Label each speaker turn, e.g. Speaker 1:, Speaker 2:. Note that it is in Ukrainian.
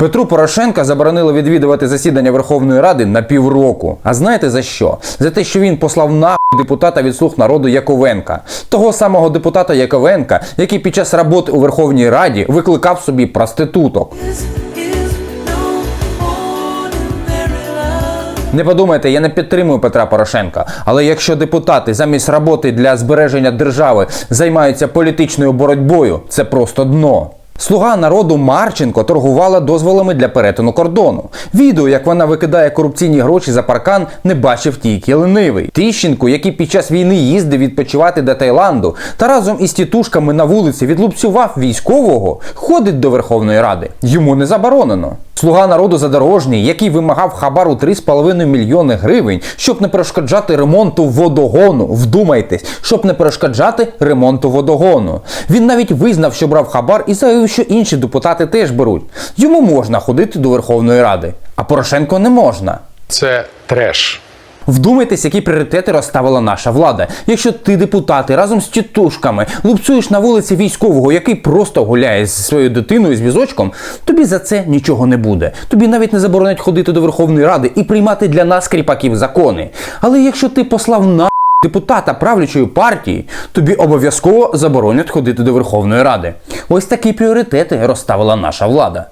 Speaker 1: Петру Порошенка заборонили відвідувати засідання Верховної Ради на півроку. А знаєте за що? За те, що він послав на депутата від слуг народу Яковенка, того самого депутата Яковенка, який під час роботи у Верховній Раді викликав собі проституток. Не подумайте, я не підтримую Петра Порошенка. Але якщо депутати замість роботи для збереження держави займаються політичною боротьбою, це просто дно. Слуга народу Марченко торгувала дозволами для перетину кордону. Відео, як вона викидає корупційні гроші за паркан, не бачив тільки ленивий. Тищенко, який під час війни їздив відпочивати до Таїланду та разом із тітушками на вулиці відлупцював військового, ходить до Верховної Ради. Йому не заборонено. Слуга народу задорожній, який вимагав хабару 3,5 мільйони гривень, щоб не перешкоджати ремонту водогону. Вдумайтесь, щоб не перешкоджати ремонту водогону. Він навіть визнав, що брав хабар і заявив, що інші депутати теж беруть. Йому можна ходити до Верховної Ради, а Порошенко не можна.
Speaker 2: Це треш.
Speaker 1: Вдумайтесь, які пріоритети розставила наша влада. Якщо ти депутати разом з тітушками лупцюєш на вулиці військового, який просто гуляє зі своєю дитиною з візочком, тобі за це нічого не буде. Тобі навіть не заборонять ходити до Верховної Ради і приймати для нас кріпаків закони. Але якщо ти послав на депутата правлячої партії, тобі обов'язково заборонять ходити до Верховної Ради. Ось такі пріоритети розставила наша влада.